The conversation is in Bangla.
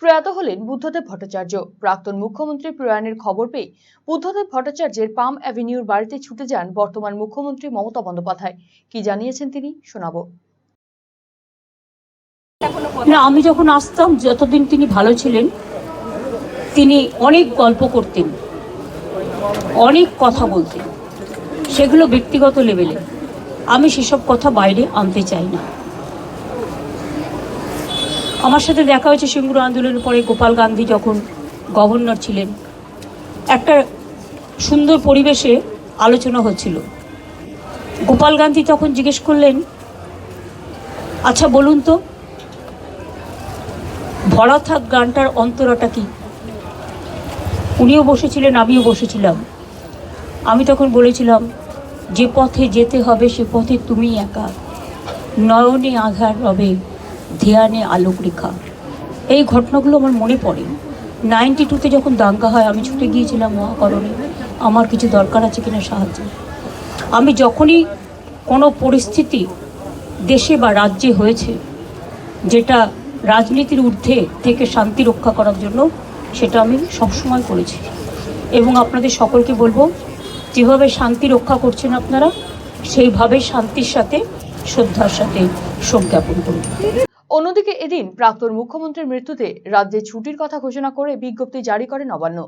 প্রয়াত হলেন বুদ্ধদেব ভট্টাচার্য। প্রাক্তন মুখ্যমন্ত্রী প্রয়াণের খবর পেয়ে বুদ্ধদেব ভট্টাচার্যের পাম অ্যাভিনিউর বাড়িতে ছুটে যান বর্তমান মুখ্যমন্ত্রী মমতা বন্দ্যোপাধ্যায়। কি জানিয়েছেন তিনি? শোনাবো। না, আমি যখন আসতাম, যতদিন তিনি ভালো ছিলেন, তিনি অনেক গল্প করতেন, অনেক কথা বলতেন, সেগুলো ব্যক্তিগত লেভেলে। আমি সেসব কথা বাইরে আনতে চাই না। আমার সাথে দেখা হয়েছে সিঙ্গুর আন্দোলনের পরে গোপাল গান্ধী যখন গভর্নর ছিলেন। একটা সুন্দর পরিবেশে আলোচনা হচ্ছিল। গোপাল গান্ধী তখন জিজ্ঞেস করলেন আচ্ছা বলুন তো ভরা থাক গানটার অন্তরাটা কি? উনিও বসেছিলেন, আমিও বসেছিলাম। আমি তখন বলেছিলাম, যে পথে যেতে হবে, সে পথে তুমি একা। নয়নে আধার রবে ধ্যানে আলোক রেখা এই ঘটনাগুলো আমার মনে পড়ে। নাইনটি টুতে যখন দাঙ্গা হয়, আমি ছুটে গিয়েছিলাম মহাকরণে। আমার কিছু দরকার আছে কিনা সাহায্য। আমি যখনই কোনো পরিস্থিতি দেশে বা রাজ্যে হয়েছে, যেটা রাজনীতির ঊর্ধ্বে থেকে শান্তি রক্ষা করার জন্য, সেটা আমি সবসময় করেছি। এবং আপনাদের সকলকে বলব, যেভাবে শান্তি রক্ষা করছেন আপনারা, সেইভাবে শান্তির সাথে, শ্রদ্ধার সাথে শোক জ্ঞাপন করুন। অন্যদিকে এদিন প্রাক্তন মুখ্যমন্ত্রীর মৃত্যুতে রাজ্যে ছুটির কথা ঘোষণা করে বিজ্ঞপ্তি জারি করে নবান্ন।